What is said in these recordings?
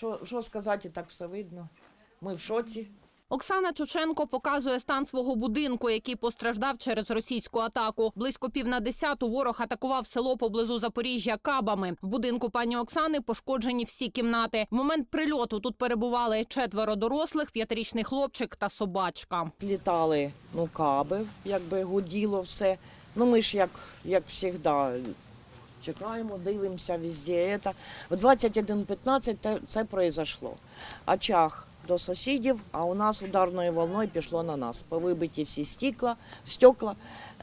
Що, що сказати, так все видно. Ми в шоці. Оксана Чученко показує стан свого будинку, який постраждав через російську атаку. Близько пів на десяту ворог атакував село поблизу Запоріжжя кабами. В будинку пані Оксани пошкоджені всі кімнати. В момент прильоту тут перебували четверо дорослих, п'ятирічний хлопчик та собачка. Літали ну, каби, якби гуділо все. Ну ми ж як, як завжди, чекаємо, дивимося везде. В 21.15 це произошло. Очаг до сусідів, а у нас ударною волною пішло на нас. Повибиті всі стекла, стекла.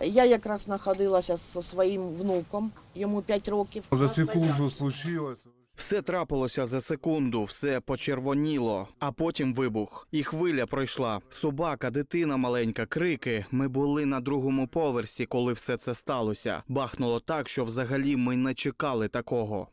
Я якраз знаходилася зі своїм внуком, йому 5 років. За секунду случилось. Все трапилося за секунду, все почервоніло, а потім вибух. І хвиля пройшла. Собака, дитина маленька, крики. Ми були на другому поверсі, коли все це сталося. Бахнуло так, що взагалі ми не чекали такого.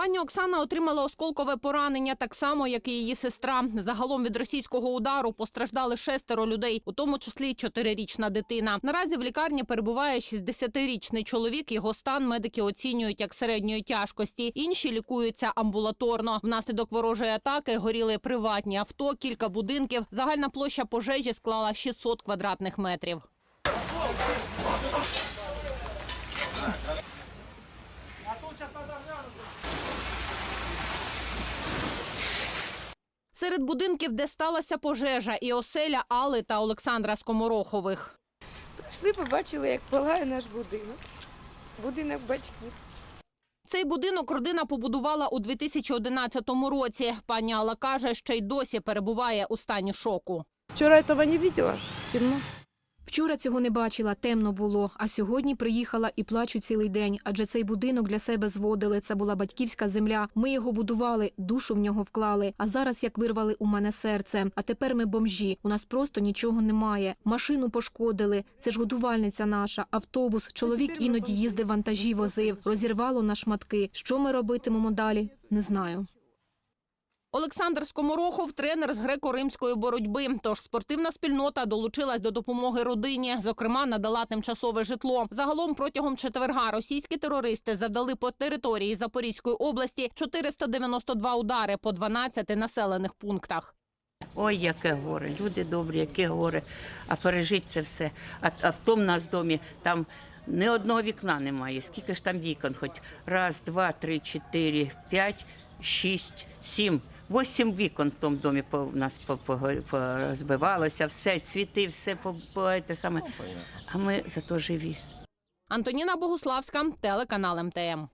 Пані Оксана отримала осколкове поранення так само, як і її сестра. Загалом від російського удару постраждали шестеро людей, у тому числі чотирирічна дитина. Наразі в лікарні перебуває 60-річний чоловік. Його стан медики оцінюють як середньої тяжкості. Інші лікуються амбулаторно. Внаслідок ворожої атаки горіли приватні авто, кілька будинків. Загальна площа пожежі склала 600 квадратних метрів. Серед будинків, де сталася пожежа, і оселя Алли та Олександра Скоморохових. Прийшли, побачили, як палає наш будинок. Будинок батьків. Цей будинок родина побудувала у 2011 році. Пані Алла каже, що й досі перебуває у стані шоку. Вчора этого не бачила. Темно. Вчора цього не бачила, темно було. А сьогодні приїхала і плачу цілий день. Адже цей будинок для себе зводили. Це була батьківська земля. Ми його будували, душу в нього вклали. А зараз як вирвали у мене серце. А тепер ми бомжі. У нас просто нічого немає. Машину пошкодили. Це ж годувальниця наша, автобус. Чоловік іноді їздив вантажі, возив, розірвало на шматки. Що ми робитимемо далі? Не знаю. Олександр Скоморохов – тренер з греко-римської боротьби. Тож спортивна спільнота долучилась до допомоги родині. Зокрема, надала тимчасове житло. Загалом протягом четверга російські терористи завдали по території Запорізької області 492 удари по 12 населених пунктах. Ой, яке горе, люди добрі, яке горе. А пережить це все. А, а в тому нас домі там ні одного вікна немає. Скільки ж там вікон? Хоч раз, два, три, чотири, п'ять, шість, сім. Восім вікон в тому домі по, в нас по- погор- порозбивалося, все, цвіти, все по, по те саме. А ми зато живі. Антоніна Богуславська, телеканал МТМ.